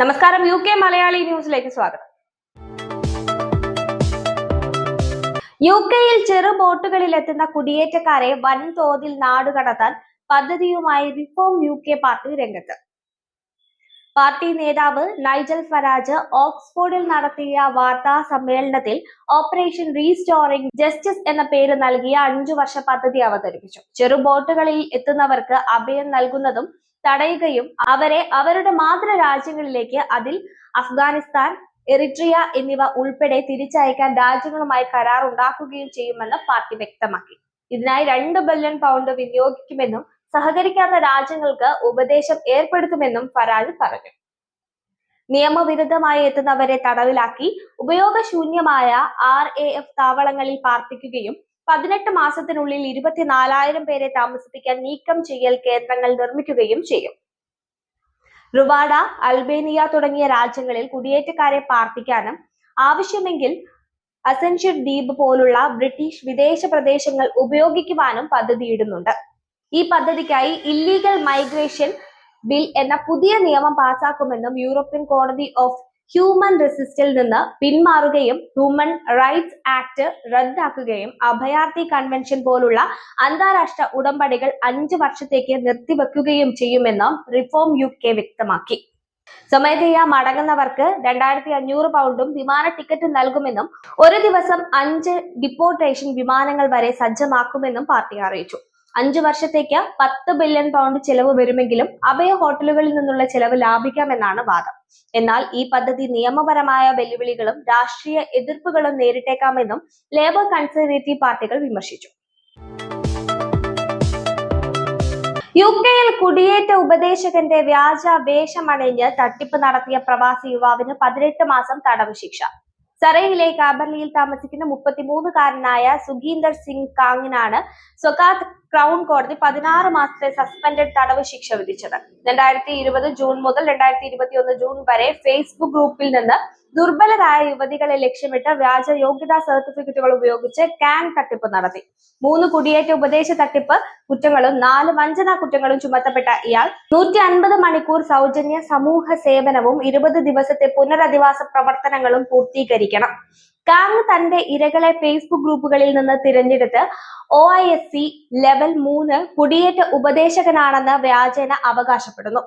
നമസ്കാരം U K Malayali ന്യൂസിലേക്ക് സ്വാഗതം. യു കെയിൽ ചെറു ബോട്ടുകളിൽ എത്തുന്ന കുടിയേറ്റക്കാരെ വൻതോതിൽ നാടുകടത്താൻ പദ്ധതിയുമായി റിഫോം യു കെ പാർട്ടി രംഗത്ത്. പാർട്ടി നേതാവ് നൈജൽ ഫരാജ് ഓക്സ്ഫോർഡിൽ നടത്തിയ വാർത്താ സമ്മേളനത്തിൽ ഓപ്പറേഷൻ റീസ്റ്റോറിംഗ് ജസ്റ്റിസ് എന്ന പേര് നൽകിയ അഞ്ചു വർഷ പദ്ധതി അവതരിപ്പിച്ചു. ചെറു ബോട്ടുകളിൽ എത്തുന്നവർക്ക് അഭയം നൽകുന്നതും തടയുകയും അവരെ അവരുടെ മാതൃ രാജ്യങ്ങളിലേക്ക് അതിൽ അഫ്ഗാനിസ്ഥാൻ എറിട്രിയ എന്നിവ ഉൾപ്പെടെ തിരിച്ചയക്കാൻ രാജ്യങ്ങളുമായി കരാർ ഉണ്ടാക്കുകയും ചെയ്യുമെന്ന് പാർട്ടി വ്യക്തമാക്കി. ഇതിനായി രണ്ട് ബില്യൺ പൗണ്ട് വിനിയോഗിക്കുമെന്നും സഹകരിക്കാത്ത രാജ്യങ്ങൾക്ക് ഉപദേശം ഏർപ്പെടുത്തുമെന്നും ഫരാജ് പറഞ്ഞു. നിയമവിരുദ്ധമായി എത്തുന്നവരെ തടവിലാക്കി ഉപയോഗശൂന്യമായ ആർ എ എഫ് താവളങ്ങളിൽ പാർപ്പിക്കുകയും പതിനെട്ട് മാസത്തിനുള്ളിൽ ഇരുപത്തിനാലായിരം പേരെ താമസിപ്പിക്കാൻ നീക്കം ചെയ്യൽ കേന്ദ്രങ്ങൾ നിർമ്മിക്കുകയും ചെയ്യും. റുവാഡ അൽബേനിയ തുടങ്ങിയ രാജ്യങ്ങളിൽ കുടിയേറ്റക്കാരെ പാർപ്പിക്കാനും ആവശ്യമെങ്കിൽ അസെൻഷ്യർ ദ്വീപ് പോലുള്ള ബ്രിട്ടീഷ് വിദേശ പ്രദേശങ്ങൾ ഉപയോഗിക്കുവാനും പദ്ധതിയിടുന്നുണ്ട്. ഈ പദ്ധതിക്കായി ഇല്ലീഗൽ മൈഗ്രേഷൻ ബിൽ എന്ന പുതിയ നിയമം പാസാക്കുമെന്നും യൂറോപ്യൻ കോടതി ഓഫ് ഹ്യൂമൻ റെസിസ്റ്റിൽ നിന്ന് പിന്മാറുകയും ഹ്യൂമൻ റൈറ്റ്സ് ആക്ട് റദ്ദാക്കുകയും അഭയാർത്ഥി കൺവെൻഷൻ പോലുള്ള അന്താരാഷ്ട്ര ഉടമ്പടികൾ അഞ്ച് വർഷത്തേക്ക് നിർത്തിവെക്കുകയും ചെയ്യുമെന്നും റിഫോം യു കെ വ്യക്തമാക്കി. സ്വമേധയാ മടങ്ങുന്നവർക്ക് രണ്ടായിരത്തി അഞ്ഞൂറ് പൗണ്ടും വിമാന ടിക്കറ്റ് നൽകുമെന്നും ഒരു ദിവസം അഞ്ച് ഡിപ്പോർട്ടേഷൻ വിമാനങ്ങൾ വരെ സജ്ജമാക്കുമെന്നും പാർട്ടി അറിയിച്ചു. അഞ്ചു വർഷത്തേക്ക് പത്ത് ബില്യൺ പൗണ്ട് ചെലവ് വരുമെങ്കിലും അഭയ ഹോട്ടലുകളിൽ നിന്നുള്ള ചെലവ് ലാഭിക്കാമെന്നാണ് വാദം. എന്നാൽ ഈ പദ്ധതി നിയമപരമായ വെല്ലുവിളികളും രാഷ്ട്രീയ എതിർപ്പുകളും നേരിട്ടേക്കാമെന്നും ലേബർ കൺസർവേറ്റീവ് പാർട്ടികൾ വിമർശിച്ചു. യു കെയിൽ കുടിയേറ്റ ഉപദേശകന്റെ വ്യാജ വേഷമണിഞ്ഞ് തട്ടിപ്പ് നടത്തിയ പ്രവാസി യുവാവിന് പതിനെട്ട് മാസം തടവ് ശിക്ഷ. സറയിലെ കാബർലിയിൽ താമസിക്കുന്ന മുപ്പത്തിമൂന്നുകാരനായ സുഖീന്ദർ സിംഗ് കാങ്ങിനാണ് സ്വകാത്ത് ക്രൗൺ കോടതി പതിനാറ് മാസത്തെ സസ്പെൻഡഡ് തടവ് ശിക്ഷ വിധിച്ചത്. രണ്ടായിരത്തി ഇരുപത് ജൂൺ മുതൽ രണ്ടായിരത്തി ഇരുപത്തി ഒന്ന് ജൂൺ വരെ ഫേസ്ബുക്ക് ഗ്രൂപ്പിൽ നിന്ന് ദുർബലരായ യുവതികളെ ലക്ഷ്യമിട്ട് വ്യാജ യോഗ്യതാ സർട്ടിഫിക്കറ്റുകൾ ഉപയോഗിച്ച് കാങ് തട്ടിപ്പ് നടത്തി. മൂന്ന് കുടിയേറ്റ ഉപദേശ തട്ടിപ്പ് കുറ്റങ്ങളും നാല് വഞ്ചനാ കുറ്റങ്ങളും ചുമത്തപ്പെട്ട ഇയാൾ നൂറ്റി അൻപത് മണിക്കൂർ സൗജന്യ സമൂഹ സേവനവും ഇരുപത് ദിവസത്തെ പുനരധിവാസ പ്രവർത്തനങ്ങളും പൂർത്തീകരിക്കണം. കാങ് തന്റെ ഇരകളെ ഫേസ്ബുക്ക് ഗ്രൂപ്പുകളിൽ നിന്ന് തിരഞ്ഞെടുത്ത് O I S C level മൂന്ന് കുടിയേറ്റ ഉപദേശകനാണെന്ന് വ്യാജേന അവകാശപ്പെടുന്നു.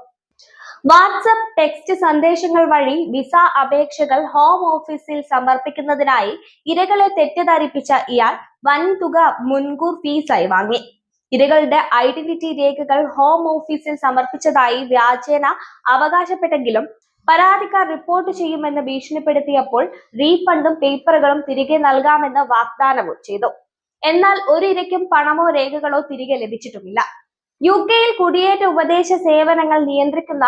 വാട്സപ്പ് ടെക്സ്റ്റ് സന്ദേശങ്ങൾ വഴി വിസ അപേക്ഷകൾ ഹോം ഓഫീസിൽ സമർപ്പിക്കുന്നതിനായി ഇരകളെ തെറ്റിദ്ധരിപ്പിച്ച ഇയാൾ വൻതുക മുൻകൂർ ഫീസായി വാങ്ങി. ഇരകളുടെ ഐഡന്റിറ്റി രേഖകൾ ഹോം ഓഫീസിൽ സമർപ്പിച്ചതായി വ്യാജേന അവകാശപ്പെട്ടെങ്കിലും പരാതിക്കാർ റിപ്പോർട്ട് ചെയ്യുമെന്ന് ഭീഷണിപ്പെടുത്തിയപ്പോൾ റീഫണ്ടും പേപ്പറുകളും തിരികെ നൽകാമെന്ന് വാഗ്ദാനവും ചെയ്തു. എന്നാൽ ഒരു ഇരയ്ക്കും പണമോ രേഖകളോ തിരികെ ലഭിച്ചിട്ടുമില്ല. യു കെയിൽ കുടിയേറ്റ ഉപദേശ സേവനങ്ങൾ നിയന്ത്രിക്കുന്ന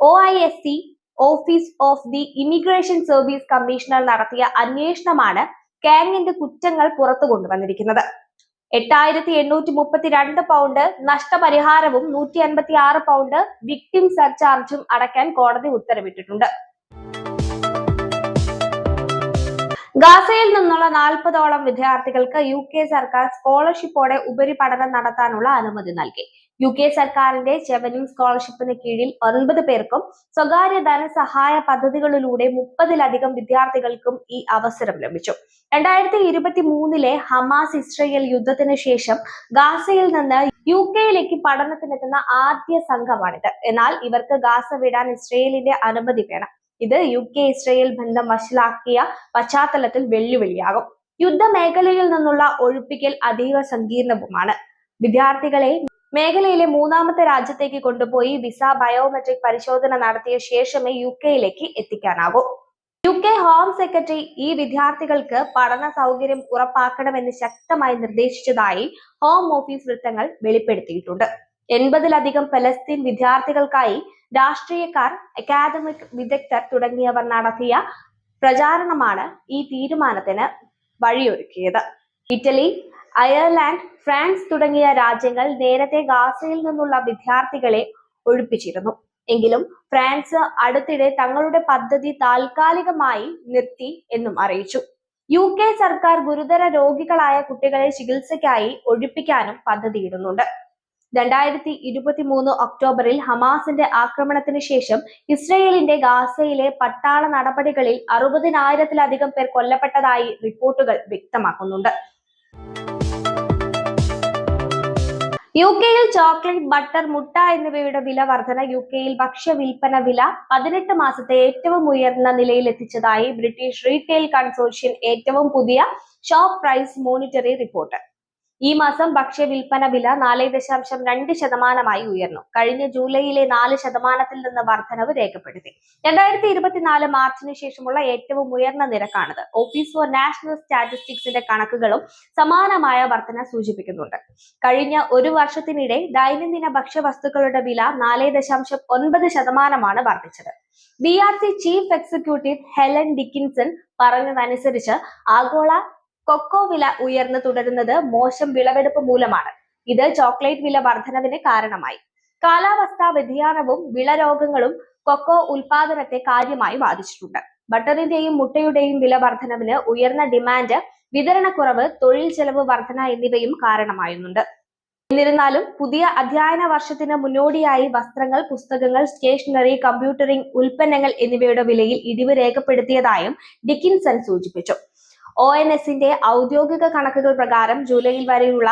O I S C office of the immigration service commissioner നടത്തിയ അന്വേഷണമാണ് കാങ്ങിന്റെ കുറ്റങ്ങൾ പുറത്തു കൊണ്ടുവന്നിരിക്കുന്നത് എട്ടായിരത്തി എണ്ണൂറ്റി മുപ്പത്തിരണ്ട് പൗണ്ട് നഷ്ടപരിഹാരവും നൂറ്റി അൻപത്തി ആറ് പൗണ്ട് വിക്ടിം സർചാർജും അടയ്ക്കാൻ കോടതി ഉത്തരവിട്ടിട്ടുണ്ട്. ഗാസയിൽ നിന്നുള്ള നാൽപ്പതോളം വിദ്യാർത്ഥികൾക്ക് യു കെ സർക്കാർ സ്കോളർഷിപ്പോടെ ഉപരിപഠനം നടത്താനുള്ള അനുമതി നൽകി. യു കെ സർക്കാരിന്റെ ചെവനിങ് സ്കോളർഷിപ്പിന് കീഴിൽ ഒൻപത് പേർക്കും സ്വകാര്യ ധനസഹായ പദ്ധതികളിലൂടെ മുപ്പതിലധികം വിദ്യാർത്ഥികൾക്കും ഈ അവസരം ലഭിച്ചു. രണ്ടായിരത്തി ഇരുപത്തി മൂന്നിലെ ഹമാസ് ഇസ്രയേൽ യുദ്ധത്തിന് ശേഷം ഗാസയിൽ നിന്ന് യു കെയിലേക്ക് പഠനത്തിനെത്തുന്ന ആദ്യ സംഘമാണിത്. എന്നാൽ ഇവർക്ക് ഗാസ വിടാൻ ഇസ്രയേലിന്റെ അനുമതി വേണം. ഇത് യു കെ ഇസ്രയേൽ ബന്ധം വഷളാക്കിയ പശ്ചാത്തലത്തിൽ വെല്ലുവിളിയാകും. യുദ്ധമേഖലയിൽ നിന്നുള്ള ഒഴിപ്പിക്കൽ അതീവ സങ്കീർണവുമാണ്. വിദ്യാർത്ഥികളെ മേഖലയിലെ മൂന്നാമത്തെ രാജ്യത്തേക്ക് കൊണ്ടുപോയി വിസ ബയോമെട്രിക് പരിശോധന നടത്തിയ ശേഷമേ യു കെയിലേക്ക് എത്തിക്കാനാകൂ യു കെ ഹോം സെക്രട്ടറി ഈ വിദ്യാർത്ഥികൾക്ക് പഠന സൗകര്യം ഉറപ്പാക്കണമെന്ന് ശക്തമായി നിർദ്ദേശിച്ചതായി ഹോം ഓഫീസ് വൃത്തങ്ങൾ വെളിപ്പെടുത്തിയിട്ടുണ്ട്. എൺപതിലധികം ഫലസ്തീൻ വിദ്യാർത്ഥികൾക്കായി രാഷ്ട്രീയക്കാർ അക്കാദമിക് വിദഗ്ധർ തുടങ്ങിയവർ നടത്തിയ പ്രചാരണമാണ് ഈ തീരുമാനത്തിന് വഴിയൊരുക്കിയത്. ഇറ്റലി അയർലാൻഡ് ഫ്രാൻസ് തുടങ്ങിയ രാജ്യങ്ങൾ നേരത്തെ ഗാസയിൽ നിന്നുള്ള വിദ്യാർത്ഥികളെ ഒഴിപ്പിച്ചിരുന്നു. എങ്കിലും ഫ്രാൻസ് അടുത്തിടെ തങ്ങളുടെ പദ്ധതി താൽക്കാലികമായി നിർത്തി എന്നും അറിയിച്ചു. യു കെ സർക്കാർ ഗുരുതര രോഗികളായ കുട്ടികളെ ചികിത്സയ്ക്കായി ഒഴിപ്പിക്കാനും പദ്ധതിയിടുന്നുണ്ട്. രണ്ടായിരത്തി ഇരുപത്തി മൂന്ന് ഒക്ടോബറിൽ ഹമാസിന്റെ ആക്രമണത്തിന് ശേഷം ഇസ്രയേലിന്റെ ഗാസയിലെ പട്ടാള നടപടികളിൽ അറുപതിനായിരത്തിലധികം പേർ കൊല്ലപ്പെട്ടതായി റിപ്പോർട്ടുകൾ വ്യക്തമാക്കുന്നുണ്ട്. യു കെയിൽ ചോക്ലേറ്റ് ബട്ടർ മുട്ട എന്നിവയുടെ വില വർധന യു കെയിൽ ഭക്ഷ്യ വിൽപ്പന വില പതിനെട്ട് മാസത്തെ ഏറ്റവും ഉയർന്ന നിലയിൽ എത്തിച്ചതായി ബ്രിട്ടീഷ് റീറ്റെയിൽ കൺസോർഷ്യം ഏറ്റവും പുതിയ ഷോപ്പ് പ്രൈസ് മോണിറ്ററി റിപ്പോർട്ട്. ഈ മാസം ഭക്ഷ്യ വിൽപ്പന വില നാല് ദശാംശം രണ്ട് ശതമാനമായി ഉയർന്നു. കഴിഞ്ഞ ജൂലൈയിലെ നാല് ശതമാനത്തിൽ നിന്ന് വർധനവ് രേഖപ്പെടുത്തി. രണ്ടായിരത്തി ഇരുപത്തിനാല് മാർച്ചിന് ശേഷമുള്ള ഏറ്റവും ഉയർന്ന നിരക്കാണിത്. ഓഫീസ് ഫോർ നാഷണൽ സ്റ്റാറ്റിസ്റ്റിക്സിന്റെ കണക്കുകളും സമാനമായ വർധന സൂചിപ്പിക്കുന്നുണ്ട്. കഴിഞ്ഞ ഒരു വർഷത്തിനിടെ ദൈനംദിന ഭക്ഷ്യവസ്തുക്കളുടെ വില നാല് ദശാംശം ഒൻപത് ശതമാനമാണ് വർദ്ധിച്ചത്. B R C chief executive Helen Dickinson പറഞ്ഞതനുസരിച്ച് ആഗോള കൊക്കോ വില ഉയർന്നു തുടരുന്നത് മോശം വിളവെടുപ്പ് മൂലമാണ്. ഇത് ചോക്ലേറ്റ് വില വർധനവിന് കാരണമായി. കാലാവസ്ഥാ വ്യതിയാനവും വിളരോഗങ്ങളും കൊക്കോ ഉൽപാദനത്തെ കാര്യമായി ബാധിച്ചിട്ടുണ്ട്. ബട്ടറിന്റെയും മുട്ടയുടെയും വില വർധനവിന് ഉയർന്ന ഡിമാൻഡ് വിതരണക്കുറവ് തൊഴിൽ ചെലവ് വർധന എന്നിവയും കാരണമായുന്നുണ്ട്. എന്നിരുന്നാലും പുതിയ അധ്യയന വർഷത്തിന് മുന്നോടിയായി വസ്ത്രങ്ങൾ പുസ്തകങ്ങൾ സ്റ്റേഷനറി കമ്പ്യൂട്ടറിംഗ് ഉൽപ്പന്നങ്ങൾ എന്നിവയുടെ വിലയിൽ ഇടിവ് രേഖപ്പെടുത്തിയതായും ഡിക്കിൻസൺ സൂചിപ്പിച്ചു. ഒ എൻ എസിന്റെ ഔദ്യോഗിക കണക്കുകൾ പ്രകാരം ജൂലൈയിൽ വരെയുള്ള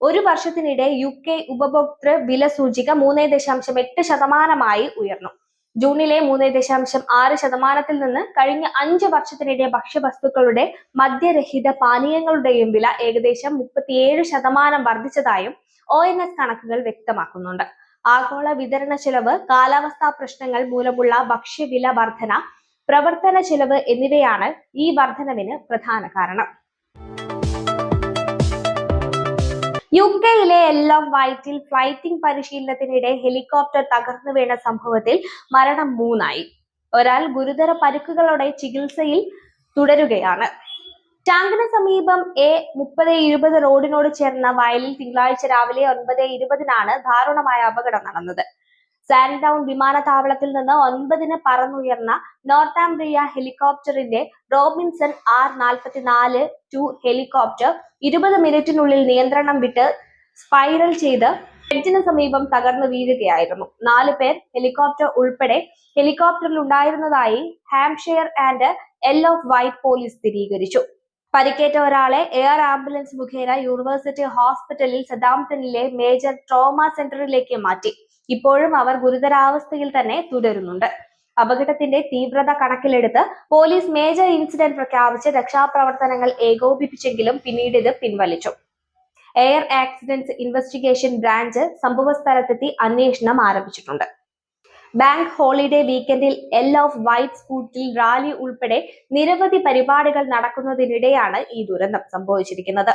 ഒരു വർഷത്തിനിടെ യു കെ ഉപഭോക്തൃ വില സൂചിക മൂന്ന് ദശാംശം എട്ട് ശതമാനമായി ഉയർന്നു. ജൂണിലെ മൂന്ന് ദശാംശം ആറ് ശതമാനത്തിൽ നിന്ന് കഴിഞ്ഞ അഞ്ച് വർഷത്തിനിടെ ഭക്ഷ്യവസ്തുക്കളുടെ മദ്യരഹിത പാനീയങ്ങളുടെയും വില ഏകദേശം മുപ്പത്തിയേഴ് ശതമാനം വർദ്ധിച്ചതായും ഒ എൻ എസ് കണക്കുകൾ വ്യക്തമാക്കുന്നുണ്ട്. ആഗോള വിതരണ ചെലവ് കാലാവസ്ഥാ പ്രശ്നങ്ങൾ മൂലമുള്ള ഭക്ഷ്യവില വർധന പ്രവർത്തന ചെലവ് എന്നിവയാണ് ഈ വർധനവിന് പ്രധാന കാരണം. യു കെയിലെ എല്ലാം വൈറ്റിൽ ഫ്ലൈറ്റിംഗ് പരിശീലനത്തിനിടെ ഹെലികോപ്റ്റർ തകർന്നു വീണ സംഭവത്തിൽ മരണം മൂന്നായി. ഒരാൾ ഗുരുതര പരിക്കുകളോടെ ചികിത്സയിൽ തുടരുകയാണ്. ടാങ്കിന് സമീപം എ മുപ്പത് ഇരുപത് റോഡിനോട് ചേർന്ന വയലിൽ തിങ്കളാഴ്ച രാവിലെ ഒൻപത് ഇരുപതിനാണ് ദാരുണമായ അപകടം നടന്നത്. സാൻഡൌൺ വിമാനത്താവളത്തിൽ നിന്ന് ഒൻപതിന് പറന്നുയർന്ന നോർത്താംബ്രിയ ഹെലികോപ്റ്ററിന്റെ റോബിൻസൺ ആർ നാൽപ്പത്തിനാല് ടു ഹെലികോപ്റ്റർ ഇരുപത് മിനിറ്റിനുള്ളിൽ നിയന്ത്രണം വിട്ട് സ്പൈറൽ ചെയ്ത് ഹെഡ്ജിന് സമീപം തകർന്നു വീഴുകയായിരുന്നു. നാല് പേർ ഹെലികോപ്റ്റർ ഉൾപ്പെടെ ഹെലികോപ്റ്ററിൽ ഉണ്ടായിരുന്നതായി Hampshire and Isle of Wight police സ്ഥിരീകരിച്ചു. പരിക്കേറ്റ ഒരാളെ എയർ ആംബുലൻസ് മുഖേന യൂണിവേഴ്സിറ്റി ഹോസ്പിറ്റലിൽ സദാംപ്ടണിലെ മേജർ ട്രോമ സെന്ററിലേക്ക് മാറ്റി. ഇപ്പോഴും അവർ ഗുരുതരാവസ്ഥയിൽ തന്നെ തുടരുന്നുണ്ട്. അപകടത്തിന്റെ തീവ്രത കണക്കിലെടുത്ത് പോലീസ് മേജർ ഇൻസിഡന്റ് പ്രഖ്യാപിച്ച് രക്ഷാപ്രവർത്തനങ്ങൾ ഏകോപിപ്പിച്ചെങ്കിലും പിന്നീട് ഇത് പിൻവലിച്ചു. എയർ ആക്സിഡന്റ്സ് ഇൻവെസ്റ്റിഗേഷൻ ബ്രാഞ്ച് സംഭവസ്ഥലത്തെത്തി അന്വേഷണം ആരംഭിച്ചിട്ടുണ്ട്. ബാങ്ക് ഹോളിഡേ വീക്കെൻഡിൽ എൽ ഓഫ് വൈറ്റ് സ്കൂട്ടിൽ റാലി ഉൾപ്പെടെ നിരവധി പരിപാടികൾ നടക്കുന്നതിനിടെയാണ് ഈ ദുരന്തം സംഭവിച്ചിരിക്കുന്നത്.